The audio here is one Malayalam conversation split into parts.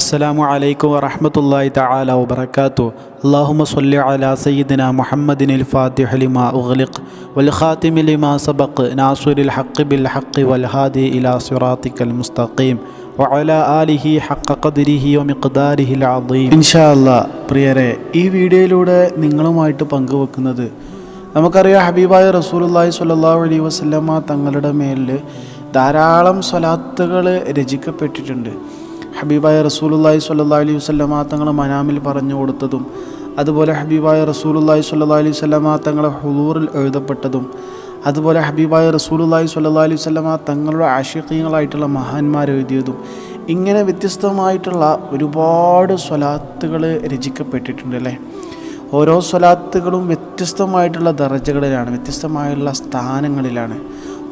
السلام عليكم ورحمة الله تعالى وبركاته اللهم صل على سيدنا محمد الفاتح لما أغلق والخاتم لما سبق ناصر الحق بالحق والهادي إلى صراطك المستقيم وعلى آله حق قدره ومقداره العظيم إن شاء الله പ്രിയരെ ഈ വീഡിയോയിലൂടെ നിങ്ങളുമായിട്ട് പങ്കുവെക്കുന്നത് നമുക്കറിയാം ഹബീബായ റസൂലുള്ളാഹി സ്വല്ലാ അലൈഹി വസല്ലമ തങ്ങളുടെ മേലിൽ ധാരാളം സ്വലാത്തുകൾ രചിക്കപ്പെട്ടിട്ടുണ്ട്. ഹബീബായ റസൂലുള്ളാഹി സ്വല്ലാ അലൈഹി വസല്ലമ തങ്ങൾ മനാമിൽ പറഞ്ഞു കൊടുത്തതും അതുപോലെ ഹബീബായ റസൂലുള്ളാഹി സ്വല്ലാ അലൈഹി വസല്ലമ തങ്ങളെ ഹുദൂറിൽ എഴുതപ്പെട്ടതും അതുപോലെ ഹബീബായ റസൂലുള്ളാഹി സ്വല്ലാ അലൈഹി വസല്ലമ തങ്ങളുടെ ആശയങ്ങളായിട്ടുള്ള മഹാന്മാർ എഴുതിയതും ഇങ്ങനെ വ്യത്യസ്തമായിട്ടുള്ള ഒരുപാട് സ്വലാത്തുകൾ രചിക്കപ്പെട്ടിട്ടുണ്ട് അല്ലേ? ഓരോ സ്വലാത്തുകളും വ്യത്യസ്തമായിട്ടുള്ള ദറജകളിലാണ് വ്യത്യസ്തമായുള്ള സ്ഥാനങ്ങളിലാണ്.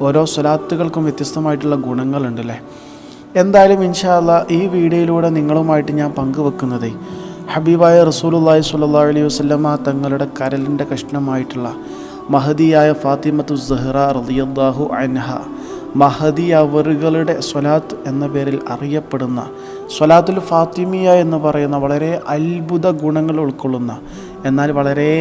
ഓരോ സ്വലാത്തുകൾക്കും വ്യത്യസ്തമായിട്ടുള്ള ഗുണങ്ങളുണ്ട് അല്ലേ എന്തായാലും ഇൻഷാല്ല ഈ വീഡിയോയിലൂടെ നിങ്ങളുമായിട്ട് ഞാൻ പങ്കുവെക്കുന്നത് ഹബീബായ റസൂലുള്ളാഹി സുല്ലാ അലൈഹി വസ്ലമ തങ്ങളുടെ കരലിന്റെ കഷ്ണമായിട്ടുള്ള മഹദിയായ ഫാത്തിമത്തു സഹ്റ റളിയല്ലാഹു അൻഹ. മഹദി അവറുകളുടെ സ്വലാത്ത് എന്ന പേരിൽ അറിയപ്പെടുന്ന സ്വലാത്തുൽ ഫാത്തിമിയ എന്ന് പറയുന്ന വളരെ അത്ഭുത ഗുണങ്ങൾ ഉൾക്കൊള്ളുന്ന എന്നാൽ വളരെ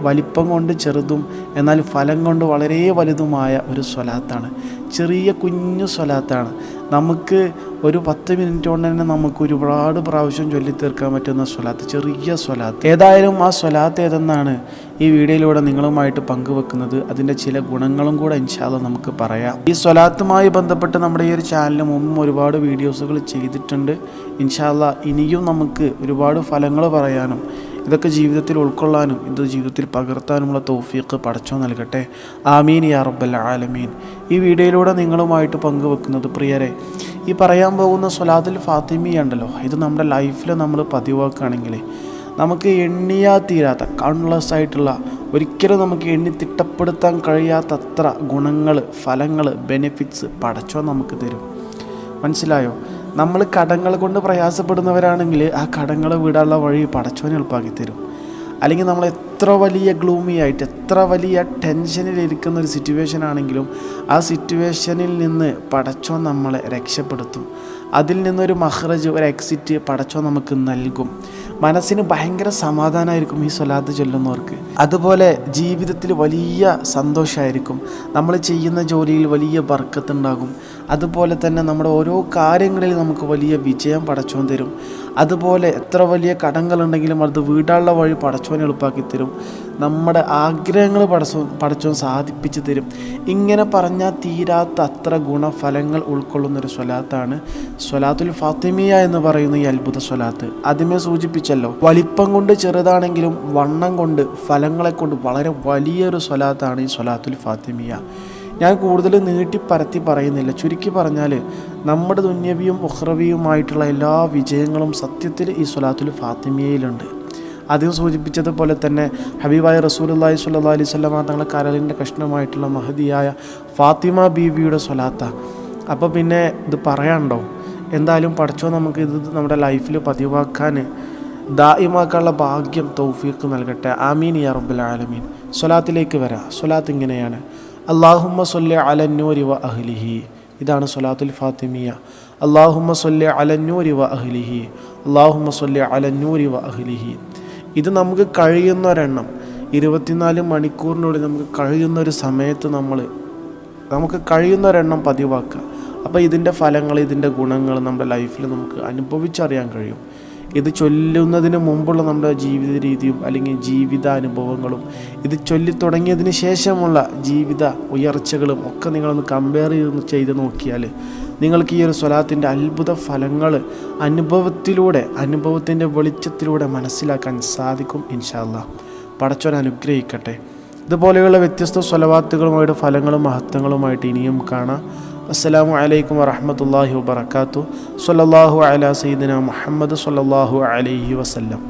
വലിപ്പം കൊണ്ട് ചെറുതും എന്നാൽ ഫലം കൊണ്ട് വളരെ വലുതുമായ ഒരു സ്വലാത്താണ്. ചെറിയ കുഞ്ഞു സ്വലാത്താണ്. നമുക്ക് ഒരു പത്ത് മിനിറ്റ് കൊണ്ട് തന്നെ നമുക്ക് ഒരുപാട് പ്രാവശ്യം ചൊല്ലിത്തീർക്കാൻ പറ്റുന്ന സ്വലാത്ത് ചെറിയ സ്വലാത്ത്. ഏതായാലും ആ സ്വലാത്ത് ഏതെന്നാണ് ഈ വീഡിയോയിലൂടെ നിങ്ങളുമായിട്ട് പങ്കുവെക്കുന്നത്. അതിന്റെ ചില ഗുണങ്ങളും കൂടെ ഇൻഷാല്ല നമുക്ക് പറയാം. ഈ സ്വലാത്തുമായി ബന്ധപ്പെട്ട് നമ്മുടെ ഈ ഒരു ചാനലിന് മുമ്പും ഒരുപാട് വീഡിയോസുകൾ ചെയ്തിട്ടുണ്ട്. ഇൻഷാല്ല ഇനിയും നമുക്ക് ഒരുപാട് ഫലങ്ങൾ പറയാനും ഇതൊക്കെ ജീവിതത്തിൽ ഉൾക്കൊള്ളാനും ഇത് ജീവിതത്തിൽ പകർത്താനുമുള്ള തൗഫീഖ് പടച്ചോ നൽകട്ടെ. ആമീൻ യാ റബ്ബൽ ആലമീൻ. ഈ വീഡിയോയിലൂടെ നിങ്ങളുമായിട്ട് പങ്കുവെക്കുന്നത് പ്രിയരെ ഈ പറയാൻ പോകുന്ന സൊലാദുൽ ഫാത്തിമി ഉണ്ടല്ലോ ഇത് നമ്മുടെ ലൈഫിൽ നമ്മൾ പതിവാക്കുകയാണെങ്കിൽ നമുക്ക് എണ്ണിയാ തീരാത്ത കൺലെസ് ആയിട്ടുള്ള ഒരിക്കലും നമുക്ക് എണ്ണി തിട്ടപ്പെടുത്താൻ കഴിയാത്തത്ര ഗുണങ്ങൾ ഫലങ്ങൾ ബെനിഫിറ്റ്സ് പടച്ചോ നമുക്ക് തരും. മനസ്സിലായോ? നമ്മൾ കടങ്ങൾ കൊണ്ട് പ്രയാസപ്പെടുന്നവരാണെങ്കിൽ ആ കടങ്ങളെ വിടാനുള്ള വഴി പടച്ചോൻ എളുപ്പമാക്കി തരും. അല്ലെങ്കിൽ നമ്മൾ എത്ര വലിയ ഗ്ലൂമി ആയിട്ട് എത്ര വലിയ ടെൻഷനിൽ ഇരിക്കുന്ന ഒരു സിറ്റുവേഷൻ ആണെങ്കിലും ആ സിറ്റുവേഷനിൽ നിന്ന് പടച്ചോൻ നമ്മളെ രക്ഷപ്പെടുത്തും. അതിൽ നിന്നൊരു മഹ്റജ് ഒരു എക്സിറ്റ് പടച്ചോൻ നമുക്ക് നൽകും. മനസ്സിന് ഭയങ്കര സമാധാനമായിരിക്കും ഈ സ്വലാത്ത് ചൊല്ലുന്നവർക്ക്. അതുപോലെ ജീവിതത്തിൽ വലിയ സന്തോഷമായിരിക്കും. നമ്മൾ ചെയ്യുന്ന ജോലിയിൽ വലിയ ബർക്കത്തുണ്ടാകും. അതുപോലെ തന്നെ നമ്മുടെ ഓരോ കാര്യങ്ങളിൽ നമുക്ക് വലിയ വിജയം പടച്ചോൻ അതുപോലെ എത്ര വലിയ കടങ്ങളുണ്ടെങ്കിലും അത് വീടാനുള്ള വഴി പടച്ചോൻ എളുപ്പാക്കി തരും. നമ്മുടെ ആഗ്രഹങ്ങൾ പടച്ചോ പടച്ചോൻ സാധിപ്പിച്ചു തരും. ഇങ്ങനെ പറഞ്ഞാൽ തീരാത്ത അത്ര ഗുണഫലങ്ങൾ ഉൾക്കൊള്ളുന്നൊരു സ്വലാത്താണ്. സ്വലാത്തുൽ ഫാത്തിമിയ എന്ന് പറയുന്ന ഈ അത്ഭുത സ്വലാത്ത്. ആദ്യമേ സൂചിപ്പിച്ചല്ലോ വലിപ്പം കൊണ്ട് ചെറുതാണെങ്കിലും വണ്ണം കൊണ്ട് ഫലങ്ങളെ കൊണ്ട് വളരെ വലിയൊരു സ്വലാത്താണ് ഈ സ്വലാത്തുൽ ഫാത്തിമിയ. ഞാൻ കൂടുതൽ നീട്ടി പരത്തി പറയുന്നില്ല. ചുരുക്കി പറഞ്ഞാൽ നമ്മുടെ ദുന്യവിയും ഉഹ്റവിയുമായിട്ടുള്ള എല്ലാ വിജയങ്ങളും സത്യത്തിൽ ഈ സ്വലാത്തുൽ ഫാത്തിമിയയിലുണ്ട് ആദ്യം സൂചിപ്പിച്ചതുപോലെ തന്നെ ഹബീബായ റസൂലി സ്വല്ലല്ലാഹി അലൈഹി സ്വല്ലാ തങ്ങളെ കരലിന്റെ കഷ്ണമായിട്ടുള്ള മഹതിയായ ഫാത്തിമ ബീവിയുടെ സ്വലാത്ത. അപ്പോൾ പിന്നെ ഇത് പറയാനുണ്ടോ? എന്തായാലും പഠിച്ചോ നമുക്ക് ഇത് നമ്മുടെ ലൈഫിൽ പതിവാക്കാൻ ദായിമാക്കാനുള്ള ഭാഗ്യം തൗഫീഖ് നൽകട്ടെ. ആമീൻ യാ റബ്ബുൽ ആലമീൻ. സ്വലാത്തിലേക്ക് വരാം. സ്വലാത്ത് ഇങ്ങനെയാണ്. അള്ളാഹുമ്മ സൊല്ല അലന്നൂരി വ അഹ്ലിഹി. ഇതാണ് സൊലാത്തുൽ ഫാത്തിമിയ. അള്ളാഹുമ്മ സൊല്ല അലന്നൂരി വ അഹ്ലിഹി. അള്ളാഹുമ്മ സൊല്ല അലന്നൂരി വ അഹ്ലിഹി. ഇത് നമുക്ക് കഴിയുന്ന ഒരെണ്ണം. ഇരുപത്തിനാല് മണിക്കൂറിനുള്ളിൽ നമുക്ക് കഴിയുന്ന ഒരു സമയത്ത് നമ്മൾ നമുക്ക് കഴിയുന്ന ഒരെണ്ണം പതിവാക്കുക. അപ്പോൾ ഇതിന്റെ ഫലങ്ങൾ ഇതിന്റെ ഗുണങ്ങൾ നമ്മുടെ ലൈഫിൽ നമുക്ക് അനുഭവിച്ചറിയാൻ കഴിയും. ഇത് ചൊല്ലുന്നതിന് മുമ്പുള്ള നമ്മുടെ ജീവിത രീതിയും അല്ലെങ്കിൽ ജീവിതാനുഭവങ്ങളും ഇത് ചൊല്ലി തുടങ്ങിയതിന് ശേഷമുള്ള ജീവിത ഉയർച്ചകളും ഒക്കെ നിങ്ങളൊന്ന് കമ്പയർ ചെയ്ത് ചെയ്ത് നോക്കിയാൽ നിങ്ങൾക്ക് ഈ ഒരു സ്വലാത്തിന്റെ അത്ഭുത ഫലങ്ങൾ അനുഭവത്തിലൂടെ അനുഭവത്തിന്റെ വെളിച്ചത്തിലൂടെ മനസ്സിലാക്കാൻ സാധിക്കും ഇൻഷാല്ല പടച്ചോൻ അനുഗ്രഹിക്കട്ടെ. ഇതുപോലെയുള്ള വ്യത്യസ്ത സ്വലവാത്തുകളുമായിട്ട് ഫലങ്ങളും മഹത്വങ്ങളുമായിട്ട് ഇനിയും കാണാം. അസ്സലാമു അലൈക്കും വറഹമത്തല്ലാഹി വബർക്കാത്തു സല്ലല്ലാഹു അലാ സയ്യിദിന മുഹമ്മദ് സല്ലല്ലാഹു അലൈഹി വസല്ലം.